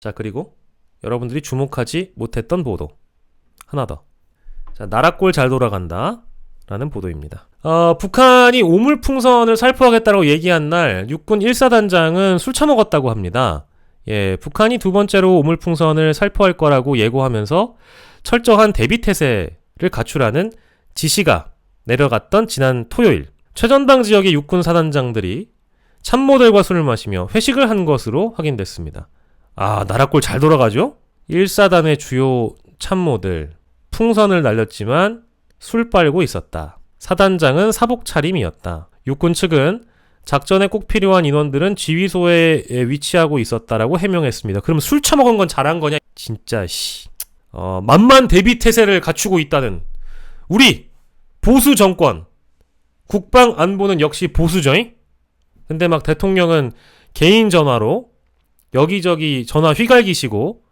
자, 그리고 여러분들이 주목하지 못했던 보도. 하나 더. 자, 나라골 잘 돌아간다. 라는 보도입니다. 어, 북한이 오물풍선을 살포하겠다고 얘기한 날 육군 1사단장은 술 처먹었다고 합니다. 예, 북한이 두 번째로 오물풍선을 살포할 거라고 예고하면서 철저한 대비태세를 갖추라는 지시가 내려갔던 지난 토요일 최전방 지역의 육군 사단장들이 참모들과 술을 마시며 회식을 한 것으로 확인됐습니다. 아, 나라골 잘 돌아가죠? 1사단의 주요 참모들 풍선을 날렸지만 술 빨고 있었다. 사단장은 사복 차림이었다. 육군 측은 작전에 꼭 필요한 인원들은 지휘소에 위치하고 있었다라고 해명했습니다. 그럼 술 처먹은 건 잘한 거냐? 진짜 씨. 어, 만만 대비 태세를 갖추고 있다는 우리 보수 정권 국방 안보는 역시 보수죠잉? 근데 막 대통령은 개인 전화로 여기저기 전화 휘갈기시고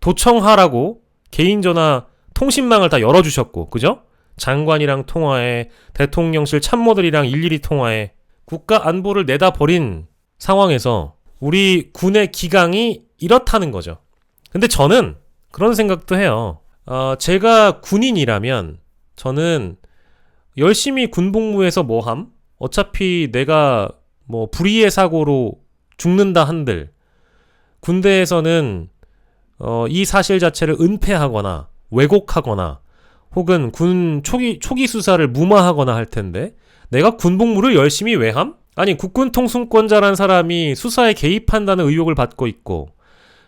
도청하라고 개인 전화 통신망을 다 열어주셨고 그죠? 장관이랑 통화해 대통령실 참모들이랑 일일이 통화해 국가 안보를 내다 버린 상황에서 우리 군의 기강이 이렇다는 거죠. 근데 저는 그런 생각도 해요. 어, 제가 군인이라면 저는 열심히 군복무에서 뭐함? 어차피 내가 뭐 불의의 사고로 죽는다 한들 군대에서는 어, 이 사실 자체를 은폐하거나 왜곡하거나 혹은 군 초기 초기 수사를 무마하거나 할 텐데 내가 군 복무를 열심히 왜 함? 아니 국군 통수권자란 사람이 수사에 개입한다는 의혹을 받고 있고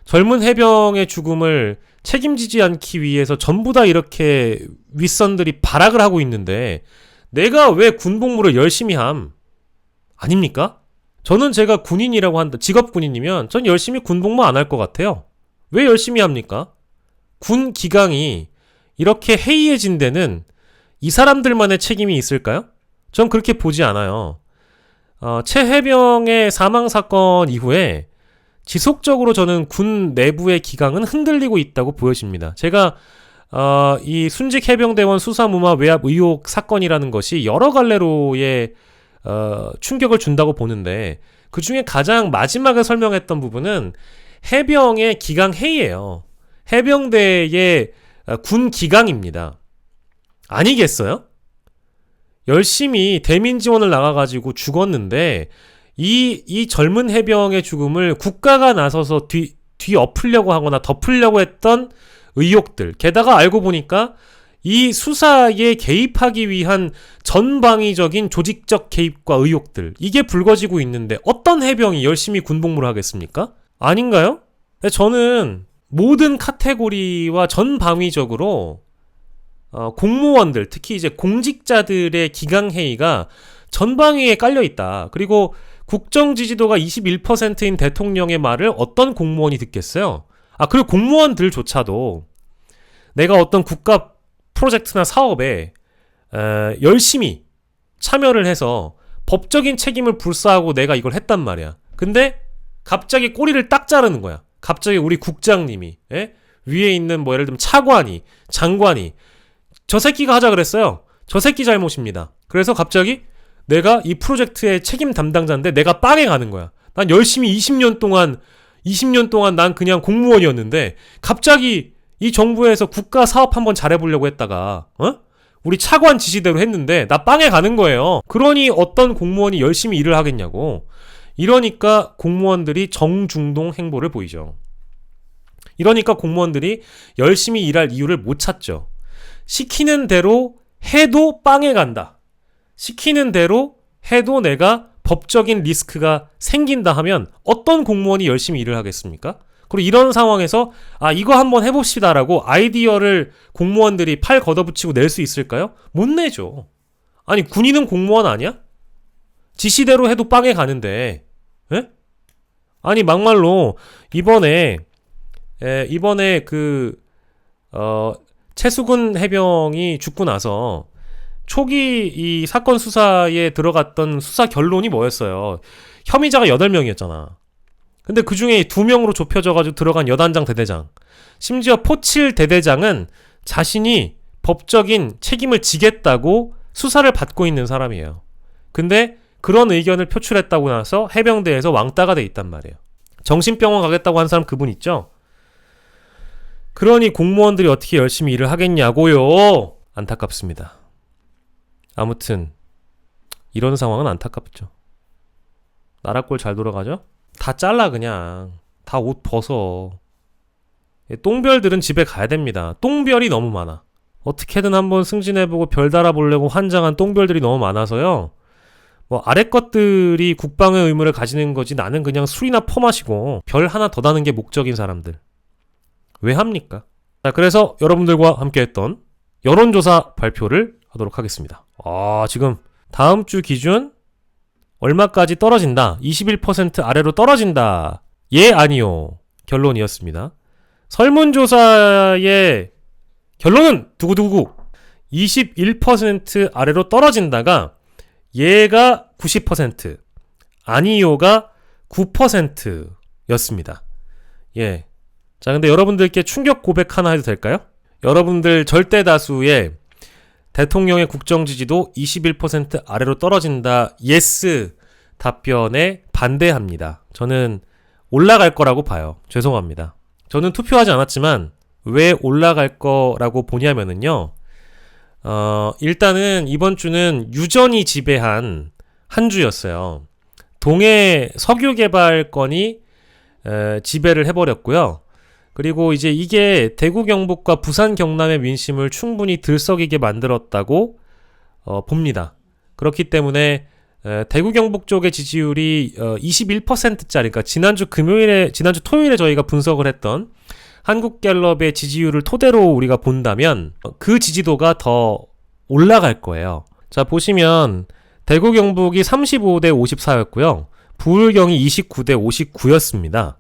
젊은 해병의 죽음을 책임지지 않기 위해서 전부 다 이렇게 윗선들이 발악을 하고 있는데 내가 왜 군복무를 열심히 함? 아닙니까? 저는 제가 군인이라고 한다. 직업 군인이면 전 열심히 군복무 안 할 것 같아요. 왜 열심히 합니까? 군 기강이 이렇게 해이해진 데는 이 사람들만의 책임이 있을까요? 전 그렇게 보지 않아요. 어, 최 해병의 사망 사건 이후에 지속적으로 저는 군 내부의 기강은 흔들리고 있다고 보여집니다. 제가 어, 이 순직 해병대원 수사무마 외압 의혹 사건이라는 것이 여러 갈래로의 어, 충격을 준다고 보는데 그 중에 가장 마지막에 설명했던 부분은 해병의 기강 회의예요. 해병대의 어, 군 기강입니다. 아니겠어요? 열심히 대민 지원을 나가가지고 죽었는데 이, 이 젊은 해병의 죽음을 국가가 나서서 뒤, 뒤 엎으려고 하거나 덮으려고 했던 의혹들. 게다가 알고 보니까 이 수사에 개입하기 위한 전방위적인 조직적 개입과 의혹들. 이게 불거지고 있는데 어떤 해병이 열심히 군복무를 하겠습니까? 아닌가요? 저는 모든 카테고리와 전방위적으로 어, 공무원들, 특히 이제 공직자들의 기강회의가 전방위에 깔려 있다. 그리고 국정 지지도가 21%인 대통령의 말을 어떤 공무원이 듣겠어요? 아, 그리고 공무원들조차도 내가 어떤 국가 프로젝트나 사업에 에, 열심히 참여를 해서 법적인 책임을 불사하고 내가 이걸 했단 말이야. 근데 갑자기 꼬리를 딱 자르는 거야. 갑자기 우리 국장님이 예? 위에 있는 뭐 예를 들면 차관이 장관이 저 새끼가 하자 그랬어요. 저 새끼 잘못입니다. 그래서 갑자기 내가 이 프로젝트의 책임 담당자인데 내가 빵에 가는 거야. 난 열심히 20년 동안 20년 동안 난 그냥 공무원이었는데 갑자기 이 정부에서 국가 사업 한번 잘해보려고 했다가 어? 우리 차관 지시대로 했는데 나 빵에 가는 거예요. 그러니 어떤 공무원이 열심히 일을 하겠냐고. 이러니까 공무원들이 정중동 행보를 보이죠. 이러니까 공무원들이 열심히 일할 이유를 못 찾죠. 시키는 대로 해도 빵에 간다. 시키는 대로 해도 내가 법적인 리스크가 생긴다 하면 어떤 공무원이 열심히 일을 하겠습니까? 그리고 이런 상황에서 아 이거 한번 해봅시다라고 아이디어를 공무원들이 팔 걷어붙이고 낼 수 있을까요? 못 내죠. 아니 군인은 공무원 아니야? 지시대로 해도 빵에 가는데, 에? 아니 막말로 이번에 에, 이번에 그 어, 최수근 해병이 죽고 나서 초기 이 사건 수사에 들어갔던 수사 결론이 뭐였어요? 혐의자가 8명이었잖아. 근데 그 중에 두 명으로 좁혀져가지고 들어간 여단장 대대장. 심지어 포칠 대대장은 자신이 법적인 책임을 지겠다고 수사를 받고 있는 사람이에요. 근데 그런 의견을 표출했다고 나서 해병대에서 왕따가 돼 있단 말이에요. 정신병원 가겠다고 한 사람 그분 있죠? 그러니 공무원들이 어떻게 열심히 일을 하겠냐고요. 안타깝습니다. 아무튼 이런 상황은 안타깝죠. 나라 꼴 잘 돌아가죠? 다 잘라 그냥. 다 옷 벗어. 예, 똥별들은 집에 가야 됩니다. 똥별이 너무 많아. 어떻게든 한번 승진해보고 별 달아보려고 환장한 똥별들이 너무 많아서요. 뭐 아래 것들이 국방의 의무를 가지는 거지 나는 그냥 술이나 퍼마시고 별 하나 더 다는 게 목적인 사람들. 왜 합니까? 자, 그래서 여러분들과 함께 했던 여론조사 발표를 하도록 하겠습니다. 아, 지금 다음 주 기준 얼마까지 떨어진다. 21% 아래로 떨어진다. 예, 아니요. 결론이었습니다. 설문조사의 결론은 두구두구 21% 아래로 떨어진다가 얘가 90% 아니요가 9%였습니다. 예. 자, 근데 여러분들께 충격 고백 하나 해도 될까요? 여러분들 절대 다수의 대통령의 국정 지지도 21% 아래로 떨어진다. 예스 답변에 반대합니다. 저는 올라갈 거라고 봐요. 죄송합니다. 저는 투표하지 않았지만 왜 올라갈 거라고 보냐면은요. 어, 일단은 이번 주는 유전이 지배한 한 주였어요. 동해 석유 개발건이 에, 지배를 해버렸고요. 그리고 이제 이게 대구 경북과 부산 경남의 민심을 충분히 들썩이게 만들었다고 어, 봅니다. 그렇기 때문에 에, 대구 경북 쪽의 지지율이 어, 21%짜리, 그러니까 지난주 금요일에 지난주 토요일에 저희가 분석을 했던 한국갤럽의 지지율을 토대로 우리가 본다면 그 지지도가 더 올라갈 거예요. 자 보시면 대구 경북이 35대 54였고요. 부울경이 29대 59였습니다.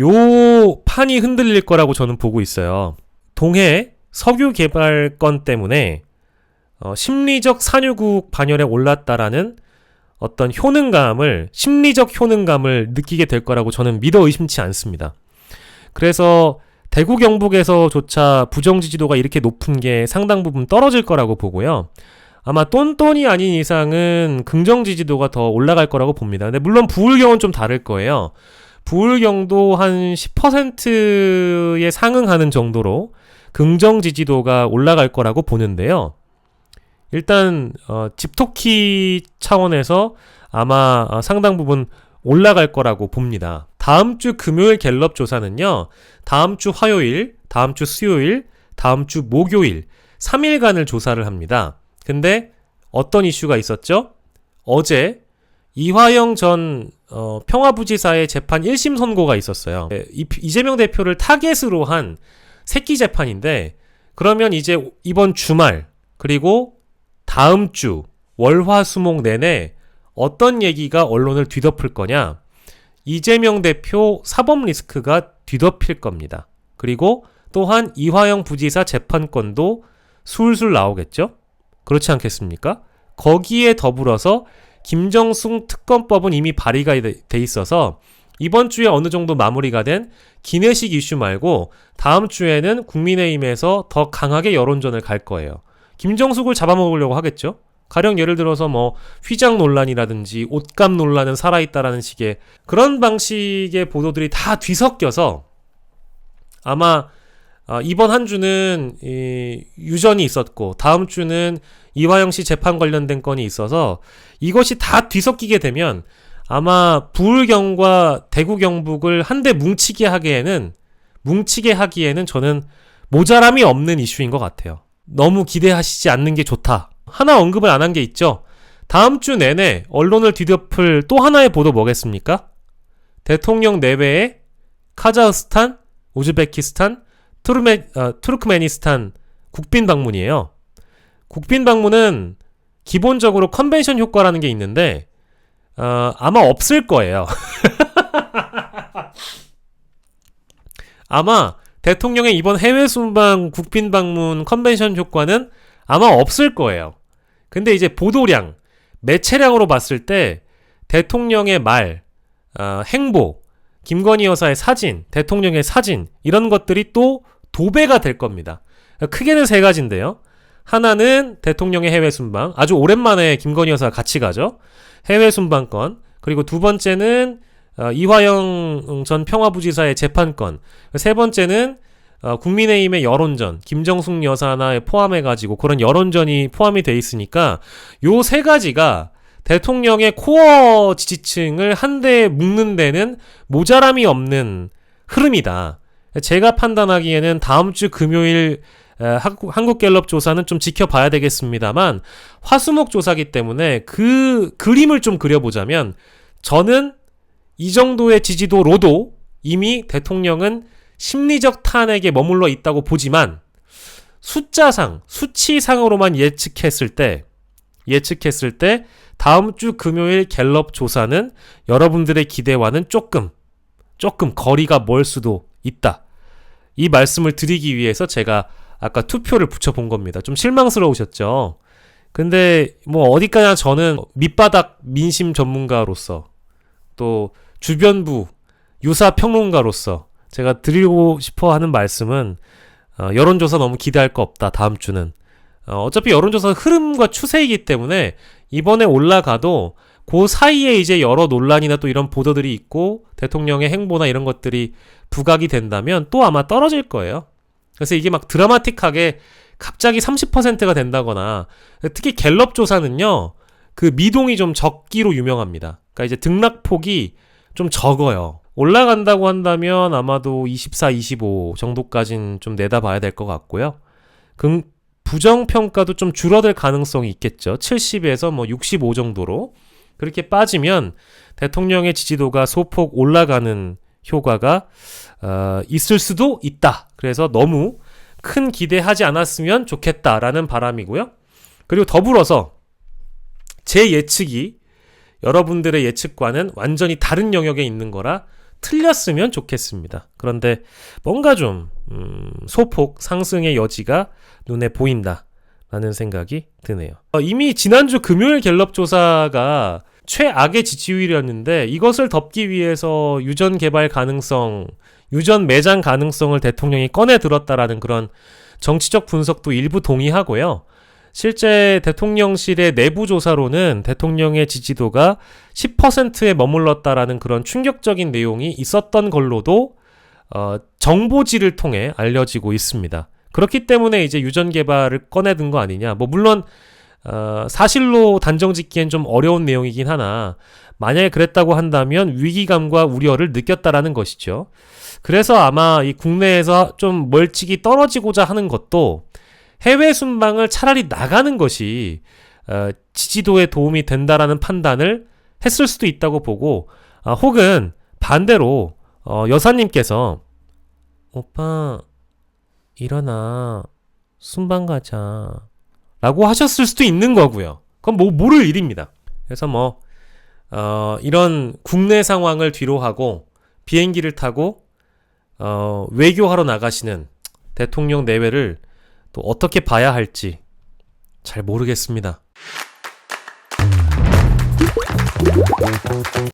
요 판이 흔들릴 거라고 저는 보고 있어요. 동해 석유 개발건 때문에 어, 심리적 산유국 반열에 올랐다라는 어떤 효능감을 심리적 효능감을 느끼게 될 거라고 저는 믿어 의심치 않습니다. 그래서 대구 경북에서조차 부정 지지도가 이렇게 높은 게 상당 부분 떨어질 거라고 보고요. 아마 똔똔이 아닌 이상은 긍정 지지도가 더 올라갈 거라고 봅니다. 근데 물론 부울경은 좀 다를 거예요. 부울경도 한 10%에 상응하는 정도로 긍정 지지도가 올라갈 거라고 보는데요. 일단 어, 집토키 차원에서 아마 어, 상당 부분 올라갈 거라고 봅니다. 다음 주 금요일 갤럽 조사는요. 다음 주 화요일, 다음 주 수요일, 다음 주 목요일 3일간을 조사를 합니다. 근데 어떤 이슈가 있었죠? 어제 이화영 전 어, 평화부지사의 재판 1심 선고가 있었어요. 네, 이, 이재명 대표를 타겟으로 한 새끼 재판인데 그러면 이제 이번 주말 그리고 다음 주 월화수목 내내 어떤 얘기가 언론을 뒤덮을 거냐? 이재명 대표 사법 리스크가 뒤덮일 겁니다. 그리고 또한 이화영 부지사 재판권도 술술 나오겠죠? 그렇지 않겠습니까? 거기에 더불어서 김정숙 특검법은 이미 발의가 돼 있어서 이번 주에 어느 정도 마무리가 된 기내식 이슈 말고 다음 주에는 국민의힘에서 더 강하게 여론전을 갈 거예요. 김정숙을 잡아먹으려고 하겠죠? 가령 예를 들어서 뭐 휘장 논란이라든지 옷감 논란은 살아있다라는 식의 그런 방식의 보도들이 다 뒤섞여서 아마 어, 이번 한 주는 이 유전이 있었고 다음 주는 이화영 씨 재판 관련된 건이 있어서 이것이 다 뒤섞이게 되면 아마 부울경과 대구 경북을 한데 뭉치게 하기에는 뭉치게 하기에는 저는 모자람이 없는 이슈인 것 같아요. 너무 기대하시지 않는 게 좋다. 하나 언급을 안 한 게 있죠. 다음 주 내내 언론을 뒤덮을 또 하나의 보도 뭐겠습니까? 대통령 내외에 카자흐스탄, 우즈베키스탄, 투르메, 어, 투르크메니스탄 국빈 방문이에요. 국빈 방문은 기본적으로 컨벤션 효과라는 게 있는데 어, 아마 없을 거예요. 아마 대통령의 이번 해외 순방 국빈 방문 컨벤션 효과는 아마 없을 거예요. 근데 이제 보도량, 매체량으로 봤을 때 대통령의 말, 어, 행보, 김건희 여사의 사진, 대통령의 사진 이런 것들이 또 도배가 될 겁니다. 크게는 세 가지인데요. 하나는 대통령의 해외 순방, 아주 오랜만에 김건희 여사가 같이 가죠. 해외 순방권. 그리고 두 번째는 어, 이화영 전 평화부지사의 재판권. 세 번째는 어, 국민의힘의 여론전, 김정숙 여사나 포함해가지고 그런 여론전이 포함이 돼 있으니까 요 세 가지가 대통령의 코어 지지층을 한데 묶는 데는 모자람이 없는 흐름이다. 제가 판단하기에는 다음 주 금요일 한국갤럽 조사는 좀 지켜봐야 되겠습니다만 화수목 조사기 때문에 그 그림을 좀 그려보자면 저는 이 정도의 지지도로도 이미 대통령은 심리적 탄핵에 머물러 있다고 보지만 숫자상, 수치상으로만 예측했을 때, 예측했을 때 다음 주 금요일 갤럽 조사는 여러분들의 기대와는 조금, 조금 거리가 멀 수도 있다. 이 말씀을 드리기 위해서 제가 아까 투표를 붙여본 겁니다. 좀 실망스러우셨죠? 근데 뭐 어디까지나 저는 밑바닥 민심 전문가로서 또 주변부 유사 평론가로서 제가 드리고 싶어 하는 말씀은 어, 여론조사 너무 기대할 거 없다 다음 주는 어, 어차피 여론조사 흐름과 추세이기 때문에 이번에 올라가도 그 사이에 이제 여러 논란이나 또 이런 보도들이 있고 대통령의 행보나 이런 것들이 부각이 된다면 또 아마 떨어질 거예요. 그래서 이게 막 드라마틱하게 갑자기 30%가 된다거나 특히 갤럽 조사는요 그 미동이 좀 적기로 유명합니다. 그러니까 이제 등락폭이 좀 적어요. 올라간다고 한다면 아마도 24, 25 정도까진 좀 내다봐야 될 것 같고요. 그 부정평가도 좀 줄어들 가능성이 있겠죠. 70에서 뭐 65 정도로. 그렇게 빠지면 대통령의 지지도가 소폭 올라가는 효과가 어, 있을 수도 있다. 그래서 너무 큰 기대하지 않았으면 좋겠다라는 바람이고요. 그리고 더불어서 제 예측이 여러분들의 예측과는 완전히 다른 영역에 있는 거라 틀렸으면 좋겠습니다. 그런데 뭔가 좀 음, 소폭 상승의 여지가 눈에 보인다. 라는 생각이 드네요. 어, 이미 지난주 금요일 갤럽 조사가 최악의 지지율이었는데 이것을 덮기 위해서 유전 개발 가능성, 유전 매장 가능성을 대통령이 꺼내 들었다라는 그런 정치적 분석도 일부 동의하고요. 실제 대통령실의 내부 조사로는 대통령의 지지도가 10%에 머물렀다라는 그런 충격적인 내용이 있었던 걸로도 어, 정보지를 통해 알려지고 있습니다. 그렇기 때문에 이제 유전 개발을 꺼내든 거 아니냐. 뭐 물론 어, 사실로 단정 짓기엔 좀 어려운 내용이긴 하나 만약에 그랬다고 한다면 위기감과 우려를 느꼈다라는 것이죠. 그래서 아마 이 국내에서 좀 멀찍이 떨어지고자 하는 것도 해외 순방을 차라리 나가는 것이 어, 지지도에 도움이 된다라는 판단을 했을 수도 있다고 보고 아, 혹은 반대로 어, 여사님께서 오빠 일어나 순방 가자 라고 하셨을 수도 있는 거고요. 그건 뭐 모를 일입니다. 그래서 뭐 어, 이런 국내 상황을 뒤로 하고 비행기를 타고 어, 외교하러 나가시는 대통령 내외를 또 어떻게 봐야 할지 잘 모르겠습니다.